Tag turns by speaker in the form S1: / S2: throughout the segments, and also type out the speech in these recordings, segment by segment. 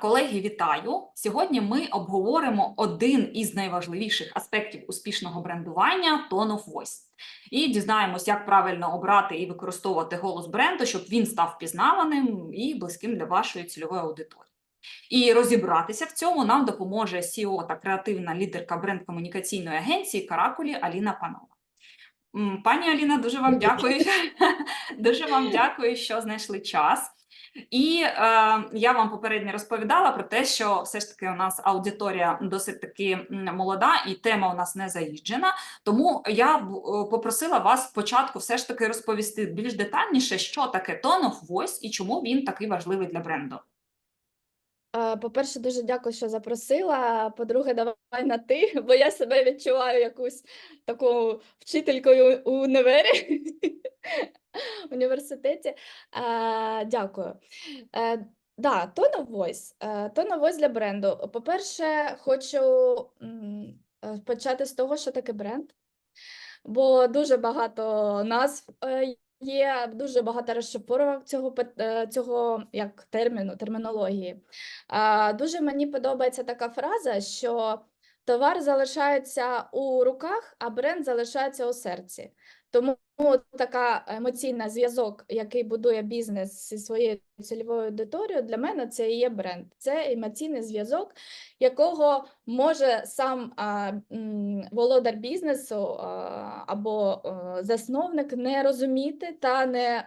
S1: Колеги, вітаю! Сьогодні ми обговоримо один із найважливіших аспектів успішного брендування Tone of Voice. І дізнаємось, як правильно обрати і використовувати голос бренду, щоб він став впізнаваним і близьким для вашої цільової аудиторії. І розібратися в цьому нам допоможе CEO та креативна лідерка бренд-комунікаційної агенції Каракулі Аліна Панова. Пані Аліна, дуже вам дякую. Дуже вам дякую, що знайшли час. І е, я вам попередньо розповідала про те, що все ж таки у нас аудиторія досить таки молода, і тема у нас не заїжджена. Тому я е, попросила вас спочатку все ж таки розповісти більш детальніше, що таке Tone of Voice і чому він такий важливий для бренду.
S2: Е, По-перше, дуже дякую, що запросила. По-друге, давай на ти, бо я себе відчуваю якусь таку вчителькою у універі, університеті. Е, Дякую. Е, Да, of Voice. Е, Tone of для бренду. По-перше, хочу почати з того, що таке бренд, бо дуже багато назв є, дуже багато розшифровок цього, е, цього як терміну, термінології. Дуже мені подобається така фраза, що товар залишається у руках, а бренд залишається у серці. Тому така емоційна зв'язок, який будує бізнес зі своєю цільовою аудиторією, для мене це і є бренд. Це емоційний зв'язок, якого може сам а, м, володар бізнесу а, або а, засновник не розуміти та не,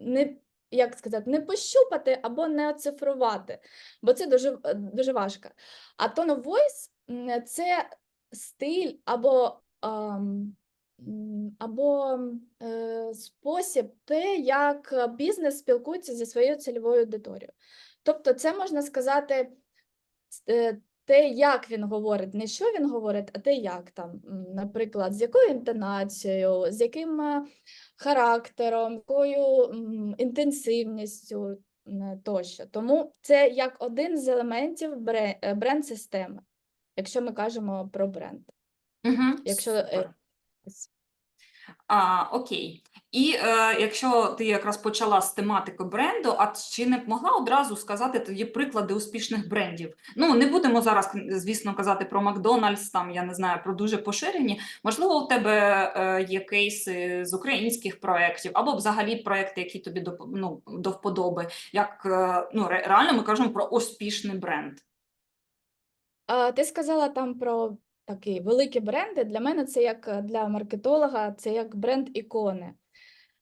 S2: не як сказати, не пощупати або не оцифрувати, бо це дуже, е, дуже важко. А tone of voice це стиль або, м, або е, спосіб, те, як бізнес спілкується зі своєю цільовою аудиторією. Тобто, це можна сказати. е, Те, як він говорить, не що він говорить, а те, як там, наприклад, з якою інтонацією, з яким е, характером, якою інтенсивністю тощо. Тому це як один з елементів бренд-системи, якщо ми кажемо про бренд.
S1: Угу.
S2: Якщо
S1: А, окей. І е, якщо ти якраз почала з тематики бренду, а чи не могла одразу сказати тоді приклади успішних брендів? Ну, не будемо зараз, звісно, казати про Макдональдс, там, я не знаю, про дуже поширені. Можливо, у тебе е, є кейси з українських проєктів, або взагалі проєкти, які тобі до, ну, до вподоби. Як е, ну, реально ми кажемо про успішний бренд.
S2: Ти сказала там про такі великі бренди. Для мене це як е, для маркетолога, це як бренд-ікони.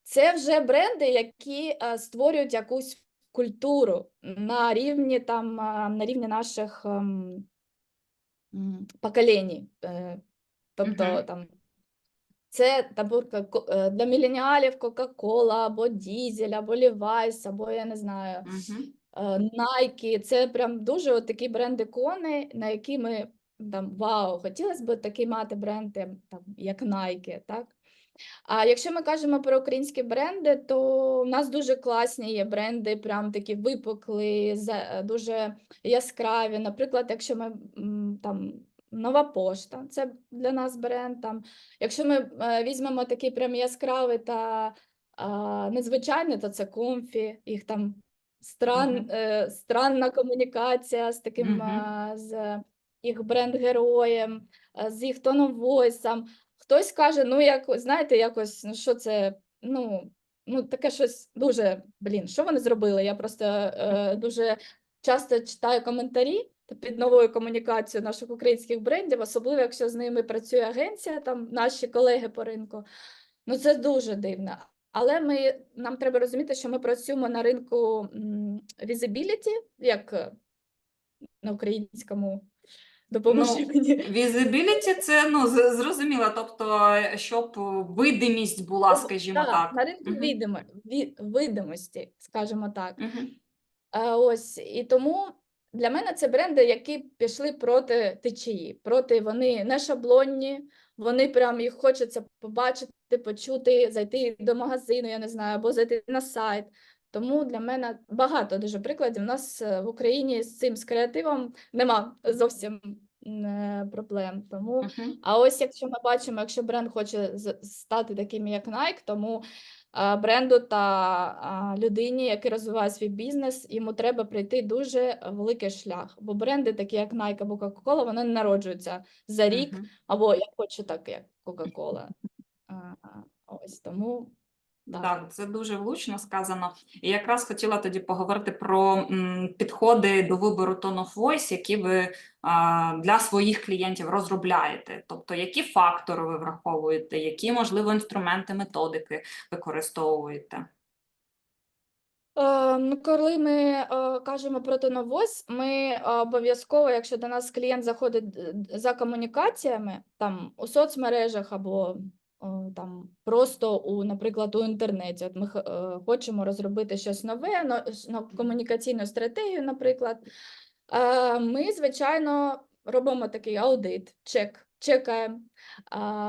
S2: Це вже бренди, які е, створюють якусь культуру на рівні там, на рівні наших ем, поколінь. Е, Тобто там це там, бурка- ко- е, для міленіалів Кока-Кола, або Дізель, або Levi's, або я не знаю.
S1: Угу.
S2: е, Nike, це прям дуже от такі бренд-ікони, на які ми там вау, хотілося б такий мати бренди, там, як Nike, так? А якщо ми кажемо про українські бренди, то в нас дуже класні є бренди, прям такі випуклі, за- дуже яскраві. Наприклад, якщо ми там Нова пошта, це для нас бренд. Там. Якщо ми е, візьмемо такий прям яскравий та а, незвичайний, то це комфі, їх там стран,
S1: Мгм.
S2: е, странна комунікація з таким а, з їх бренд-героєм, з їх тоновойсом. Хтось каже, ну як знаєте, якось ну що це, ну, ну таке щось дуже блін, що вони зробили? Я просто е, дуже часто читаю коментарі під новою комунікацією наших українських брендів, особливо якщо з ними працює агенція, там наші колеги по ринку. Ну це дуже дивно. Але ми, нам треба розуміти, що ми працюємо на ринку visibility, як е, на українському допоможи
S1: Ну,
S2: мені.
S1: Візибіліті це ну зрозуміло, тобто, е, щоб видимість була, скажімо
S2: так,
S1: так.
S2: на ринку
S1: Мгм.
S2: відомо, видимості, скажімо так.
S1: Мгм.
S2: А, ось і тому для мене це бренди, які пішли проти течії, проти вони не шаблонні, вони прям їх хочеться побачити, почути, зайти до магазину, я не знаю, або зайти на сайт. Тому для мене багато дуже прикладів. У нас е, в Україні з цим з креативом нема зовсім е, проблем. Тому
S1: Мгм.
S2: а ось якщо ми бачимо, якщо бренд хоче стати таким, як Nike, тому бренду та людині, який розвиває свій бізнес, йому треба пройти дуже великий шлях. Бо бренди, такі як Nike або Coca-Cola, вони не народжуються за рік,
S1: Мгм.
S2: або я хочу так, як Coca-Cola. Ось тому так.
S1: Так, це дуже влучно сказано. І якраз хотіла тоді поговорити про м, підходи до вибору tone of voice, які ви а, для своїх клієнтів розробляєте. Тобто, які фактори ви враховуєте, які, можливо, інструменти, методики використовуєте.
S2: Е, Ну, коли ми е, кажемо про тоновоз, ми е, обов'язково, якщо до нас клієнт заходить за комунікаціями, там у соцмережах або там просто у, наприклад, у інтернеті. От ми е, хочемо розробити щось нове, но- комунікаційну стратегію, наприклад. Е, Ми, звичайно, робимо такий аудит, чек, чекаємо,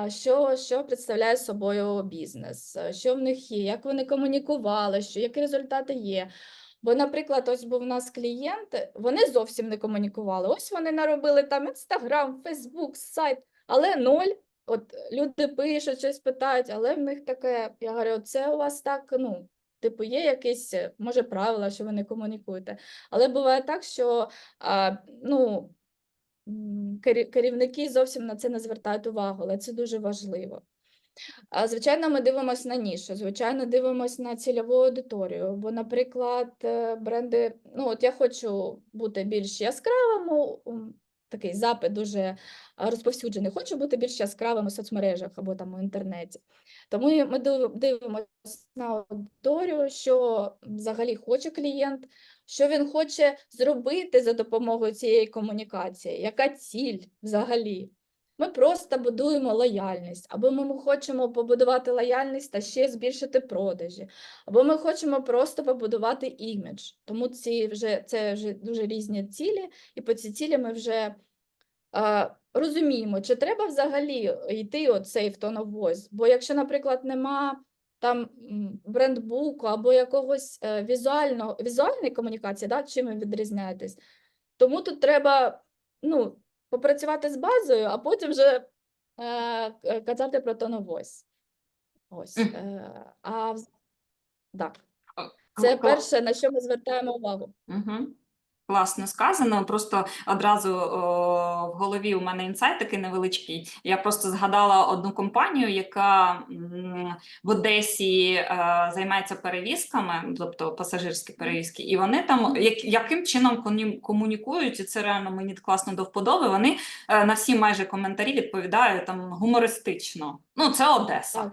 S2: що, що представляє собою бізнес, е, що в них є, як вони комунікували, що, які результати є. Бо, наприклад, ось був у нас клієнт, вони зовсім не комунікували. Ось вони наробили там Інстаграм, Фейсбук, сайт, але ноль. От люди пишуть, щось питають, але в них таке, я говорю, це у вас так, ну, типу, є якісь, е, може, правила, що ви не комунікуєте. Але буває так, що а, ну, керівники зовсім на це не звертають увагу, але це дуже важливо. А, Звичайно, ми дивимося на нішу, звичайно, дивимося на цільову аудиторію. Бо, наприклад, е, бренди, ну от я хочу бути більш яскравим, такий запит дуже розповсюджений. Хочу бути більш яскравим у соцмережах або там у інтернеті. Тому ми дивимося на аудиторію, що взагалі хоче клієнт, що він хоче зробити за допомогою цієї комунікації, яка ціль взагалі. Ми просто будуємо лояльність, або ми хочемо побудувати лояльність та ще збільшити продажі, або ми хочемо просто побудувати імідж. Тому ці вже це вже дуже різні цілі, і по ці цілі ми вже е, розуміємо, чи треба взагалі йти оцей в tone of. Бо якщо, наприклад, нема там брендбуку або якогось е, візуального візуальної комунікації, да, чим ви відрізняєтесь, тому тут треба ну, попрацювати з базою, а потім вже е, казати про tone of. Ось. Е, а так, це перше, на що ми звертаємо увагу.
S1: Угу. Класно сказано. Просто одразу о, в голові у мене інсайт такий невеличкий. Я просто згадала одну компанію, яка м, в Одесі е, займається перевізками, тобто пасажирські перевізки, і вони там як, яким чином комунікують, і це реально мені класно до вподоби. Вони е, на всі майже коментарі відповідають там гумористично. Ну, це Одеса.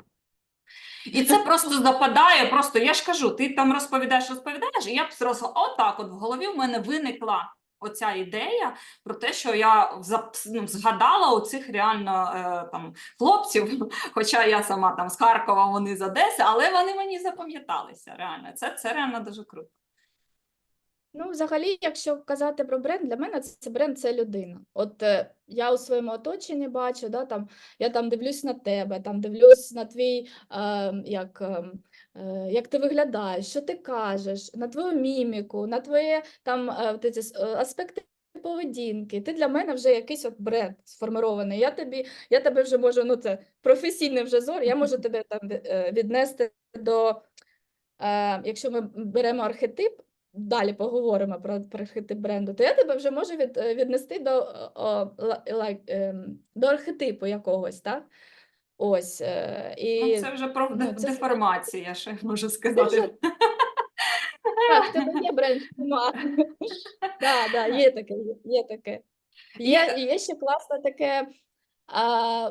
S1: І це просто западає. Просто я ж кажу, ти там розповідаєш, розповідаєш, і я б зразу отак, от в голові в мене виникла оця ідея про те, що я ну, згадала цих реально е, там хлопців. Хоча я сама там з Харкова, вони з Одеси, але вони мені запам'яталися. Реально, це, це реально дуже круто.
S2: Ну, взагалі, якщо казати про бренд, для мене це бренд це людина. От е, я у своєму оточенні бачу, да, там, я там дивлюсь на тебе, там дивлюсь на твій, е, як, ем, е, як ти виглядаєш, що ти кажеш, на твою міміку, на твої там е, ці, е, аспекти поведінки. Ти для мене вже якийсь от бренд сформований. Я тобі, я тебе вже можу, ну це професійний вже зор, я можу тебе там е, віднести до, е, якщо ми беремо архетип, далі поговоримо про, архетип бренду, то я тебе вже можу від, е, віднести до, о, ла- лайк, ем, до архетипу якогось, так? Ось. е, І
S1: Ну, це вже про
S2: ну, це-
S1: деформація, я можу
S2: це
S1: сказати.
S2: вже так, в тебе є бренд. Да, да, є таке, є- таке. Є, є ще класне таке, а,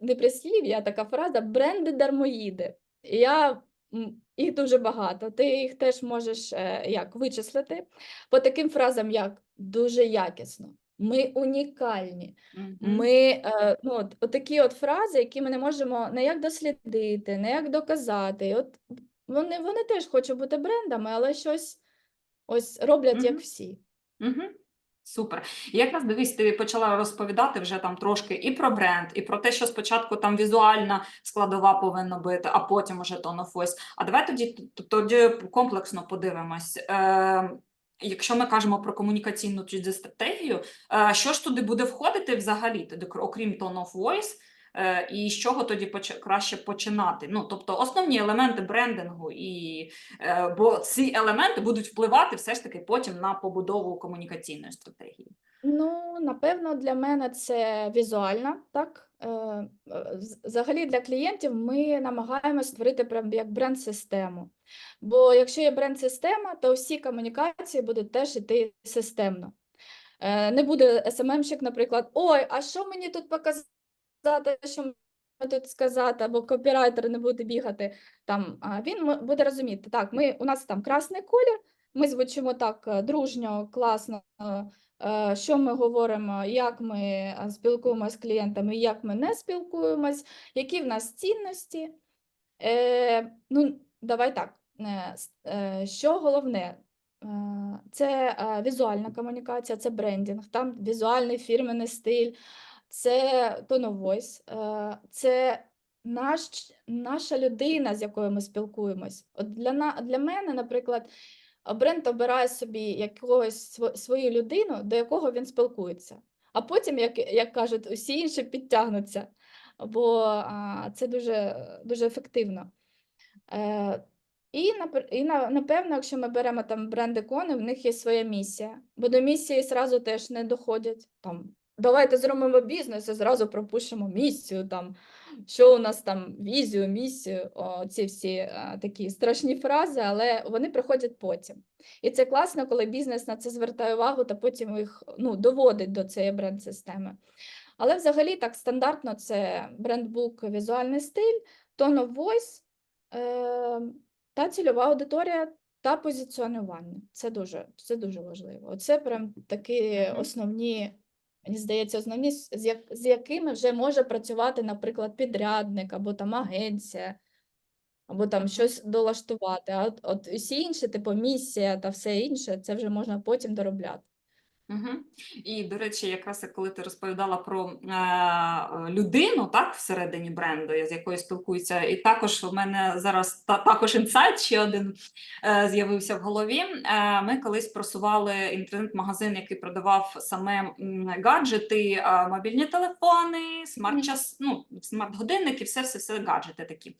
S2: не прислів'я, а така фраза бренди дармоїди. Я, їх дуже багато. Ти їх теж можеш е, як вичислити по таким фразам, як дуже якісно, ми унікальні.
S1: Мгм.
S2: Ми е, ну, от, от такі от фрази, які ми не можемо не як дослідити, не як доказати. От вони, вони теж хочуть бути брендами, але щось ось роблять як
S1: Мгм.
S2: всі.
S1: Угу. Супер. І якраз дивись, ти почала розповідати вже там трошки і про бренд, і про те, що спочатку там візуальна складова повинна бути, а потім уже of. А давай тоді тоді комплексно подивимось. Е, якщо ми кажемо про комунікаційну стратегію, е, що ж туди буде входити взагалі, тоді, кр- окрім tone of voice, І з чого тоді поч- краще починати? Ну, тобто основні елементи брендингу, і, е, бо ці елементи будуть впливати все ж таки потім на побудову комунікаційної стратегії.
S2: Ну, напевно, для мене це візуальна, так? Е, е, Взагалі для клієнтів ми намагаємося створити прям як бренд-систему. Бо якщо є бренд-система, то всі комунікації будуть теж йти системно. Е, Не буде СММщик, наприклад, ой, а що мені тут показати, що мені тут сказати, або копірайтер не буде бігати. Там, він буде розуміти, так, ми, у нас там красний колір, ми звучимо так е, дружньо, класно, е, е, що ми говоримо, як ми спілкуємося з клієнтами, як ми не спілкуємось, які в нас цінності. Ну, давай так. Що головне? Це візуальна комунікація, це брендінг, там візуальний фірменний стиль, це tone of е, це наш, наша людина, з якою ми спілкуємось. От для, для мене, наприклад, бренд обирає собі якогось свою людину, до якого він спілкується. А потім, як, як кажуть, усі інші підтягнуться, бо а, це дуже, дуже ефективно. Е, і, і на- напевно, якщо ми беремо там бренд ікони, в них є своя місія, бо до місії зразу теж не доходять. Там, давайте зробимо бізнес і зразу пропишемо місію, там, що у нас там, візію, місію, о, ці всі а, такі страшні фрази, але вони приходять потім. І це класно, коли бізнес на це звертає увагу та потім їх ну, доводить до цієї бренд-системи. Але взагалі так стандартно це брендбук, візуальний стиль, tone of voice е, та цільова аудиторія та позиціонування. Це дуже, це дуже важливо. Оце прям такі основні, мені здається, основні, з, з як- з якими вже може працювати, наприклад, підрядник або там агенція, або там щось долаштувати. А от, от усі інші, типу місія та все інше, це вже можна потім доробляти.
S1: Угу. І, до речі, якраз коли ти розповідала про е, людину, так, всередині бренду, з якою спілкуються, і також в мене зараз та, також інсайт ще один е, з'явився в голові. Е, ми колись просували інтернет-магазин, який продавав саме гаджети, е, мобільні телефони, смарт-час, ну, смарт-годинники, все, все, все гаджети такі.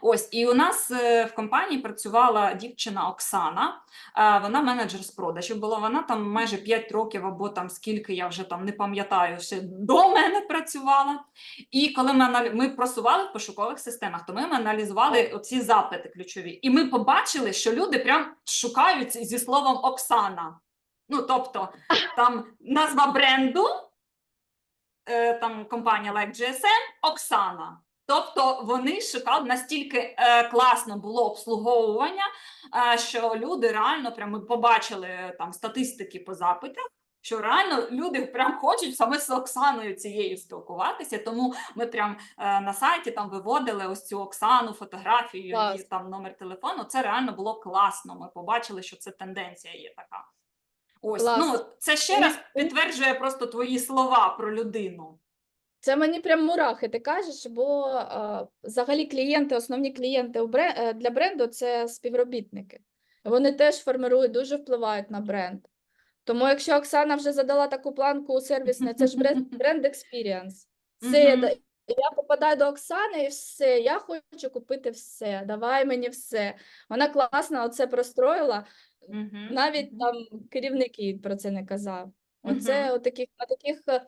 S1: Ось, і у нас е, в компанії працювала дівчина Оксана. Е, Вона менеджер з продажів була. Вона там майже 5 років або там скільки я вже там не пам'ятаю, ще до мене працювала. І коли ми, аналі- ми просували в пошукових системах, то ми аналізували оці запити ключові. І ми побачили, що люди прям шукають зі словом Оксана. Ну, тобто, там назва бренду, е, там компанія like GSM, Оксана. Тобто вони шукали настільки е, класно було обслуговування, е, що люди реально прям ми побачили там статистики по запитах. Що реально люди прям хочуть саме з Оксаною цією спілкуватися, тому ми прям е, на сайті там виводили ось цю Оксану, фотографію, її там номер телефону. Це реально було класно. Ми побачили, що це тенденція є така. Ось
S2: Клас.
S1: ну це ще раз підтверджує просто твої слова про людину.
S2: Це мені прям мурахи, ти кажеш, бо е, взагалі клієнти, основні клієнти е, для бренду це співробітники. Вони теж формирують, дуже впливають на бренд. Тому якщо Оксана вже задала таку планку сервісне, це ж бренд, experience. Це я попадаю до Оксани і все, я хочу купити все, давай мені все. Вона класно оце простроїла, навіть там керівник їй про це не казав. Оце
S1: Мгм.
S2: отаких, на таких, е,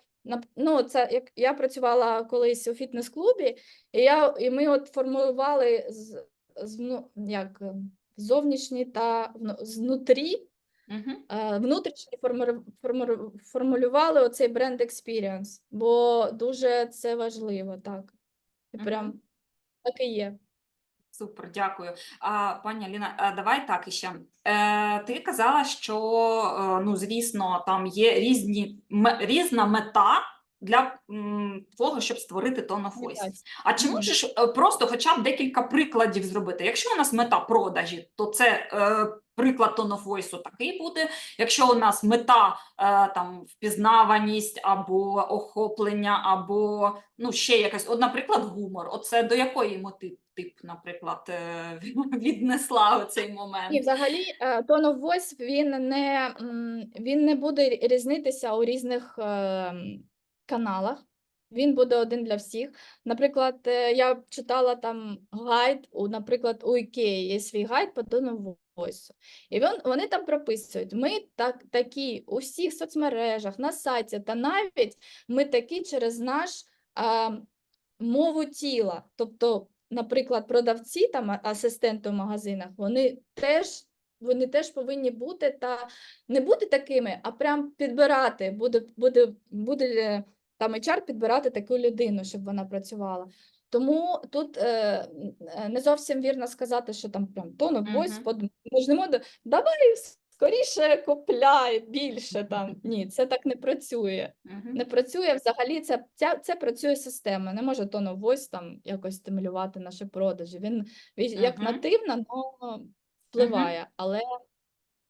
S2: ну, це як я працювала колись у фітнес-клубі, і, я, і ми от формулювали з, з, ну, як, е, зовнішні та знутрі,
S1: Мгм.
S2: е, внутрішні форму- форму- формулювали оцей бренд experience, бо дуже це важливо, так.
S1: Мгм.
S2: прям так і є.
S1: Супер, дякую. А, пані Аліна, давай так іще. Е, ти казала, що е, ну, звісно, там є різні різна мета для м, того, щоб створити tone of voice. А чи можеш е, просто хоча б декілька прикладів зробити? Якщо у нас мета продажі, то це е, приклад voice такий буде. Якщо у нас мета е, там впізнаваність або охоплення, або ну ще якась, от, наприклад, гумор. Оце до якої моти тип, наприклад, е, віднесла цей момент?
S2: І взагалі е, of voice, він не, він не буде різнитися у різних каналах. він буде один для всіх. Наприклад, е, я читала там гайд, наприклад, у Ікеї є свій гайд по тону войсу. І вони там прописують, ми так, такі у всіх соцмережах, на сайті, та навіть ми такі через наш а, мову тіла. Тобто, наприклад, продавці там асистенти в магазинах, вони теж. Вони теж повинні бути та не бути такими, а прям підбирати. Буде, буде, буде е, там HR підбирати таку людину, щоб вона працювала. Тому тут е, е, не зовсім вірно сказати, що там прям of voice,
S1: Мгм.
S2: под- ми ж не можемо, давай скоріше купляй більше там. Ні, це так не працює.
S1: Мгм.
S2: Не працює взагалі, це, це, це працює система. Не може tone of там якось стимулювати наші продажі. Він, він як
S1: Мгм.
S2: нативно, но впливає, але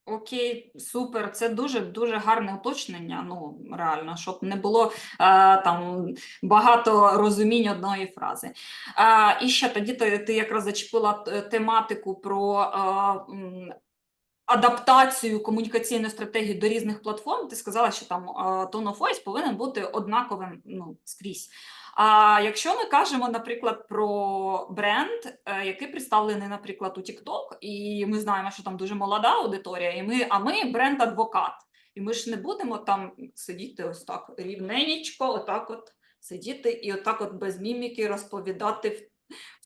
S1: Окей, супер. Це дуже дуже гарне уточнення. Ну реально, щоб не було е, там багато розумінь одної фрази. Е, і ще тоді ти, ти якраз зачепила е, тематику про е, м, адаптацію комунікаційної стратегії до різних платформ. Ти сказала, що там е, tone of voice повинен бути однаковим ну, скрізь. А якщо ми кажемо, наприклад, про бренд, е, який представлений, наприклад, у TikTok, і ми знаємо, що там дуже молода аудиторія, і ми, а ми бренд-адвокат. І ми ж не будемо там сидіти ось так рівненечко, отак от сидіти і отак от без міміки розповідати в,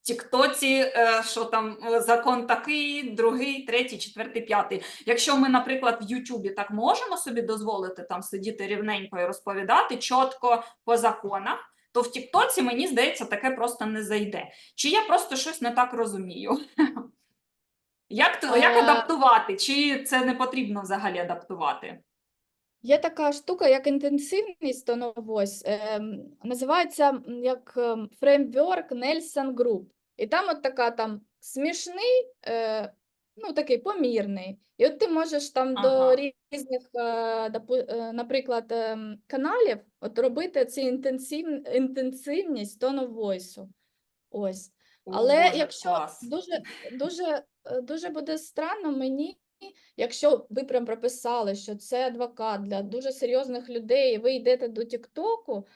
S1: Тіктоці, е, що там е, закон такий, другий, третій, четвертий, п'ятий. Якщо ми, наприклад, в Ютубі так можемо собі дозволити там сидіти рівненько і розповідати чітко по законах, то в Тіктоці, мені здається, таке просто не зайде. Чи я просто щось не так розумію? Як, то- як
S2: Е,
S1: адаптувати? Чи це не потрібно взагалі адаптувати?
S2: Є така штука, як інтенсивність тоновось, ем, називається м, як ем, фреймворк Nelson Group. І там от така там смішний, е, ну такий помірний. І от ти можеш там
S1: Ага.
S2: до різних, е, е, наприклад, ем, каналів от робити цю інтенсив, інтенсивність тоновойсу. Ось. Але
S1: Боже,
S2: якщо
S1: клас.
S2: дуже, дуже, е, дуже буде странно мені, якщо ви прям прописали, що це адвокат для дуже серйозних людей, і ви йдете до Тіктоку,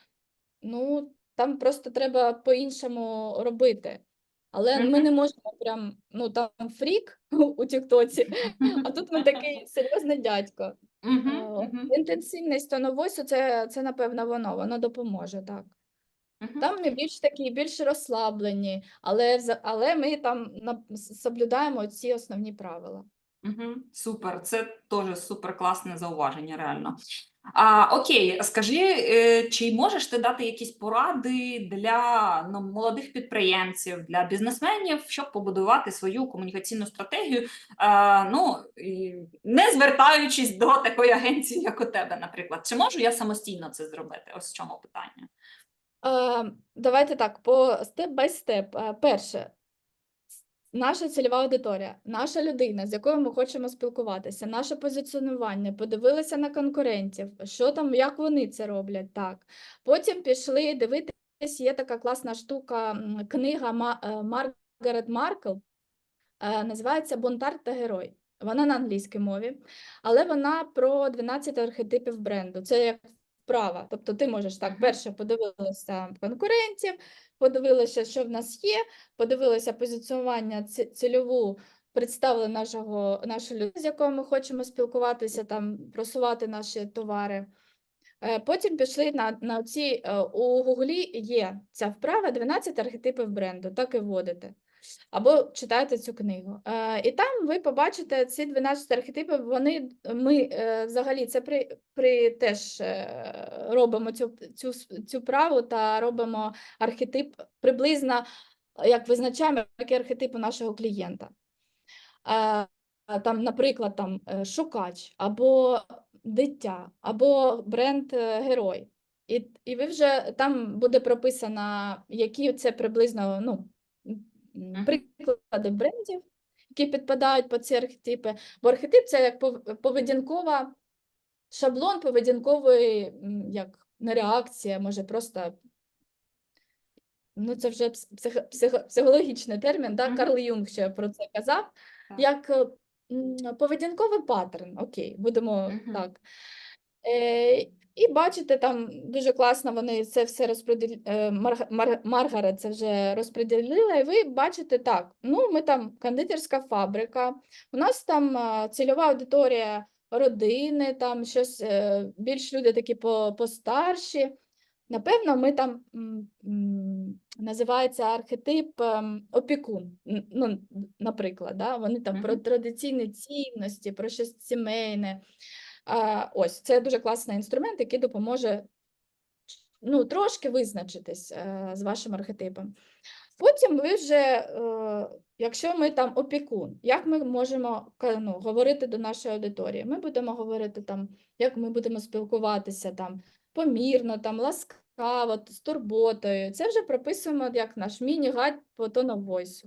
S2: ну там просто треба по-іншому робити. Але ми не можемо прям, ну там фрік у Тіктоці, а тут ми такий серйозний дядько. От
S1: мгм,
S2: Інтенсивність тоновойсу це, це напевно воно, воно допоможе, так.
S1: мгм.
S2: Там ми більш такі, більш розслаблені, але, але ми там соблюдаємо ці основні правила.
S1: Мгм, Супер, це теж супер класне зауваження, реально. А, окей, скажи, е, чи можеш ти дати якісь поради для ну, молодих підприємців, для бізнесменів, щоб побудувати свою комунікаційну стратегію, е, ну, не звертаючись до такої агенції, як у тебе, наприклад. Чи можу я самостійно це зробити? Ось в чому питання.
S2: Е, давайте так, по степ бай степ. Е, перше, наша цільова аудиторія, наша людина, з якою ми хочемо спілкуватися, наше позиціонування, подивилися на конкурентів, що там, як вони це роблять, так. Потім пішли дивитись, є така класна штука, книга е, Маргарет Маркл, е, називається Бунтар та герой. Вона на англійській мові, але вона про 12 архетипів бренду. Це як вправа. Тобто ти можеш так, перше подивилася конкурентів, подивилася, що в нас є, подивилася позиціонування цільову представили нашого нашої людини, з якою ми хочемо спілкуватися, там просувати наші товари. Е, Потім пішли на, на ці е, у Гуглі є ця вправа 12 архетипів бренду, так і вводите. Або читайте цю книгу. Е, і там ви побачите ці 12 архетипів. Вони ми е, взагалі це при, при теж е, робимо цю, цю, цю праву та робимо архетип приблизно, як визначаємо, який архетип нашого клієнта. Там, наприклад, там шукач, або дитя, або бренд герой. І, і ви вже там буде прописано, які це приблизно ну. Приклади брендів, які підпадають під ці архетипи. Бо архетип це як поведінкова шаблон поведінкової, як не реакція, може просто. Ну, це вже пс- психо- психо- психологічний термін, да? Карл Юнг ще про це казав, як е, поведінковий паттерн. Окей, будемо так. Е, і бачите, там дуже класно вони це все розподіл... е, Марг... Мар... Маргарет це вже розподілила, і ви бачите так, ну ми там кондитерська фабрика, у нас там цільова аудиторія родини, там щось е, більш люди такі по... постарші. Напевно, ми там називається архетип ем, опікун. Ну, наприклад, да? вони там про традиційні цінності, про щось сімейне. Ось це дуже класний інструмент, який допоможе ну, трошки визначитись е, з вашим архетипом. Потім ви вже, е, якщо ми там опікун, як ми можемо ну, говорити до нашої аудиторії? Ми будемо говорити там, як ми будемо спілкуватися там помірно, там ласкаво, з турботою. Це вже прописуємо як наш міні-гайд по of voice.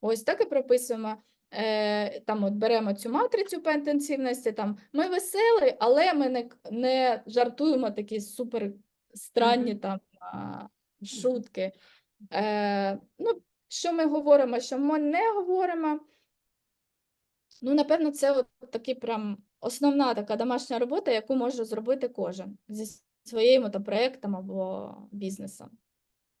S2: Ось так і прописуємо. Е, там от беремо цю матрицю по інтенсивності, там ми веселі, але ми не не жартуємо такі супер странні там шутки. Е, ну, Що ми говоримо, що ми не говоримо. Ну, напевно, це от такі прям основна така домашня робота, яку може зробити кожен зі своїм проєктом або бізнесом.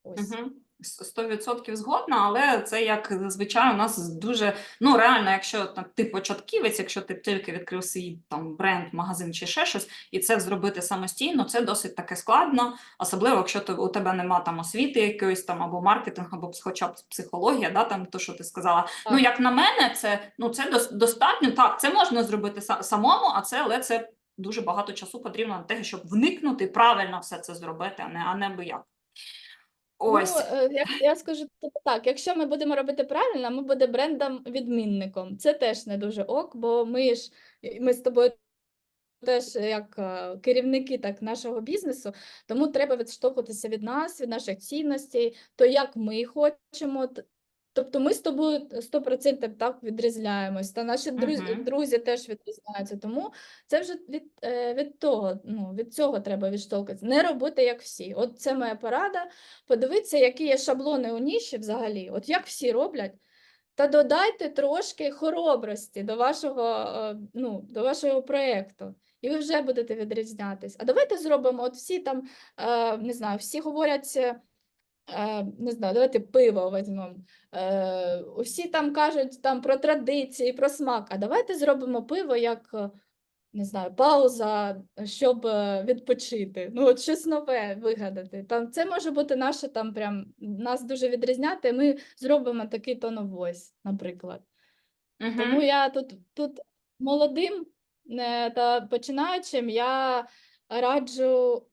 S2: Ось.
S1: Uh -huh. 100% згодна, але це як зазвичай у нас дуже ну реально, якщо там ти початківець, якщо ти тільки відкрив свій там бренд, магазин чи ще щось, і це зробити самостійно, це досить таке складно, особливо якщо ти, у тебе нема там освіти якоїсь там або маркетинг, або хоча б психологія, да там то, що ти сказала. Ну,
S2: так.
S1: Ну як на мене, це ну це дос, достатньо. Так, це можна зробити са самому, а це але це дуже багато часу потрібно на те, щоб вникнути правильно все це зробити, а не а не би як. Ось.
S2: Ну, я, я скажу тобто так, якщо ми будемо робити правильно, ми будемо брендом-відмінником. Це теж не дуже ок, бо ми ж ми з тобою теж як е, керівники так, нашого бізнесу, тому треба відштовхуватися від нас, від наших цінностей, то як ми хочемо. Тобто ми з тобою 100% так відрізняємось, та наші друзі,
S1: Мгм.
S2: друзі теж відрізняються. Тому це вже від, е, від того, ну, від цього треба відштовхуватися. Не робити як всі. От це моя порада. Подивитися, які є шаблони у ніші взагалі, от як всі роблять, та додайте трошки хоробрості до вашого, е, ну, до вашого проєкту. І ви вже будете відрізнятись. А давайте зробимо, от всі там, е, не знаю, всі говорять, не знаю, давайте пиво візьмемо. Е, усі там кажуть там про традиції, про смак. А давайте зробимо пиво як, е, не знаю, пауза, щоб е, відпочити. Ну, от щось нове вигадати. Там це може бути наше там прям нас дуже відрізняти. Ми зробимо такий tone of voice, наприклад.
S1: Мгм.
S2: Тому я тут, тут молодим е, та починаючим я раджу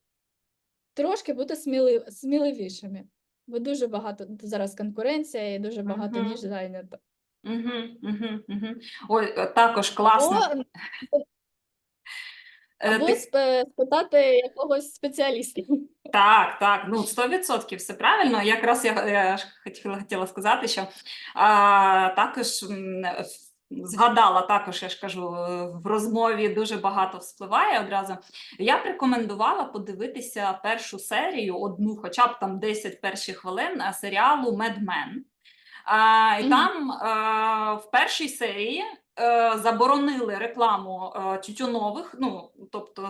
S2: трошки бути сміли, сміливішими, бо дуже багато зараз конкуренція і дуже багато ніж зайнято.
S1: Мгм, мгм, мгм. Ой, е, також класно.
S2: Або,
S1: Е,
S2: або
S1: ти-
S2: спитати якогось спеціаліста.
S1: Так, так, ну 100% все правильно. Якраз я, я хотіла, хотіла сказати, що а, також згадала також, я ж кажу, е, в розмові дуже багато вспливає одразу. Я б рекомендувала подивитися першу серію, одну, хоча б там 10 перших хвилин е, серіалу Mad Men. А, і там е, в першій серії заборонили рекламу тютюнових, ну тобто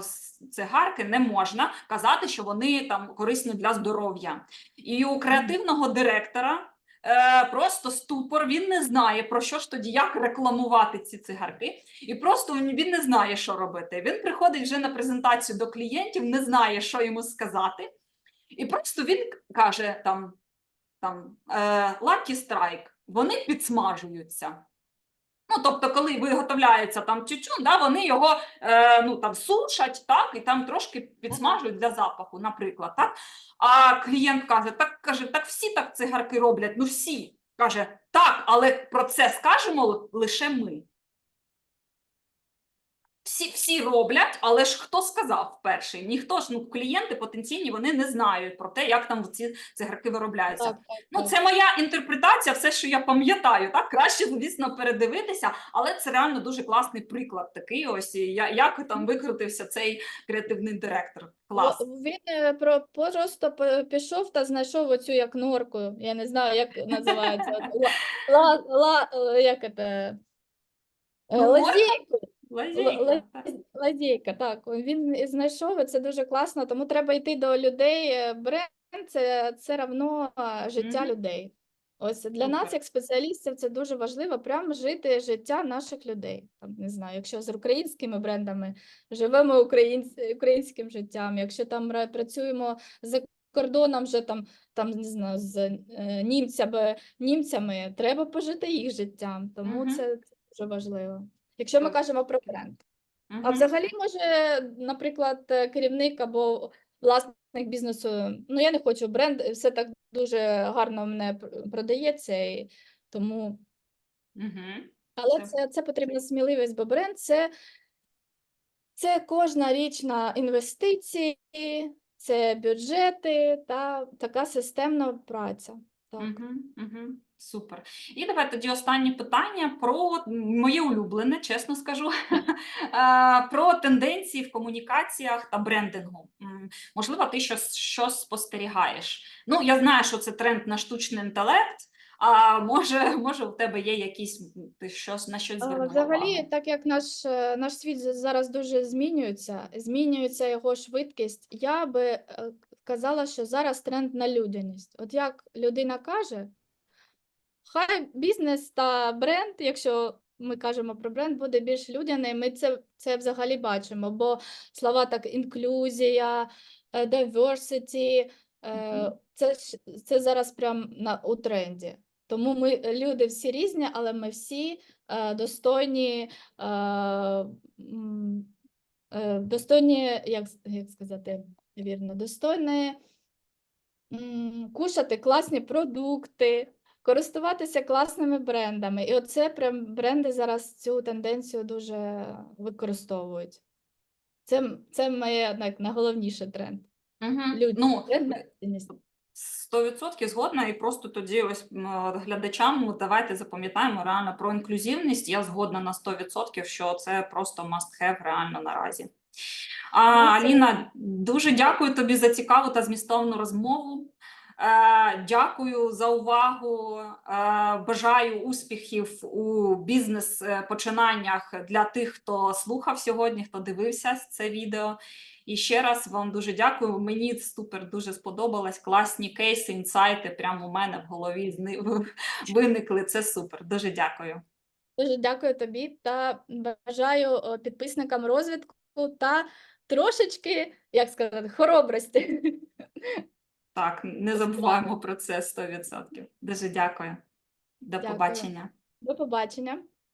S1: цигарки не можна казати, що вони там корисні для здоров'я. І у креативного директора е, просто ступор, він не знає про що ж тоді, як рекламувати ці цигарки, і просто він не знає, що робити. Він приходить вже на презентацію до клієнтів, не знає, що йому сказати, і просто він каже там там е, Lucky Strike, вони підсмажуються. Ну, тобто, коли виготовляється там тютюн, да, вони його е, ну, там, сушать, так, і там трошки підсмажують для запаху, наприклад. Так? А клієнт каже, так каже, так всі так цигарки роблять, ну всі. Каже, так, але про це скажемо лише ми. Всі, всі роблять, але ж хто сказав перший? Ніхто ж, ну, клієнти потенційні, вони не знають про те, як там ці цигарки виробляються.
S2: Так, так,
S1: Ну, це моя інтерпретація, все, що я пам'ятаю. Так краще, звісно, передивитися, але це реально дуже класний приклад такий. Ось я- як там викрутився цей креативний директор. Клас.
S2: Він е, про просто пішов та знайшов оцю як норку. Я не знаю, як називається. Ла, ла, ла, е, як це?
S1: Ну, норка.
S2: Лазейку.
S1: Лазейка,
S2: Л-
S1: так.
S2: Він знайшов, і це дуже класно, тому треба йти до людей. Е, Бренд це, це равно життя
S1: Мгм.
S2: людей. Ось для нас, як спеціалістів, це дуже важливо прямо жити життя наших людей. Там, не знаю, якщо з українськими брендами живемо українсь, українським життям, якщо там працюємо за кордоном, вже там, там не знаю, з е, німцями, німцями, треба пожити їх життям. Тому
S1: Мгм.
S2: це, це дуже важливо. Якщо ми кажемо про бренд. А взагалі, може, наприклад, е, керівник або власник бізнесу, ну я не хочу бренд, все так дуже гарно мене продається, і тому. Але
S1: Це-
S2: це, це потрібна сміливість, бо бренд це, це кожна річ на інвестиції, це бюджети та така системна праця. Так.
S1: Мгм, мгм. Супер. І давай тоді останнє питання про моє улюблене, чесно скажу, Е, про тенденції в комунікаціях та брендингу. Можливо, ти щось, щось спостерігаєш. Ну, я знаю, що це тренд на штучний інтелект, а може, може, у тебе є якісь, ти щось на щось звернула
S2: Взагалі, так як наш, е, наш світ зараз дуже змінюється, змінюється його швидкість, я би е, казала, що зараз тренд на людяність. От як людина каже, хай бізнес та бренд, якщо ми кажемо про бренд, буде більш людяний, ми це, це взагалі бачимо, бо слова так інклюзія, е, diversity, е, це, це зараз прям на, у тренді. Тому ми люди всі різні, але ми всі е, достойні, достойні, як, як сказати вірно, достойні м, кушати класні продукти, користуватися класними брендами. І оце прям бренди зараз цю тенденцію дуже використовують. Це, це моє най- найголовніший тренд. Люди,
S1: Ну,
S2: на людяність.
S1: 100% згодна, і просто тоді ось глядачам ну, давайте запам'ятаємо реально про інклюзивність. Я згодна на 100%, що це просто must have реально наразі. А,
S2: Ну,
S1: Аліна, дуже дякую тобі за цікаву та змістовну розмову. Е, Дякую за увагу. Е, Бажаю успіхів у бізнес-починаннях для тих, хто слухав сьогодні, хто дивився це відео. І ще раз вам дуже дякую. Мені супер дуже сподобалось. Класні кейси, інсайти прямо у мене в голові виникли. Це супер. Дуже дякую.
S2: Дуже дякую тобі та бажаю підписникам розвитку та трошечки, як сказати, хоробрості.
S1: Так, не забуваємо про це 100%. Дуже дякую. До
S2: Дякую.
S1: побачення.
S2: До побачення.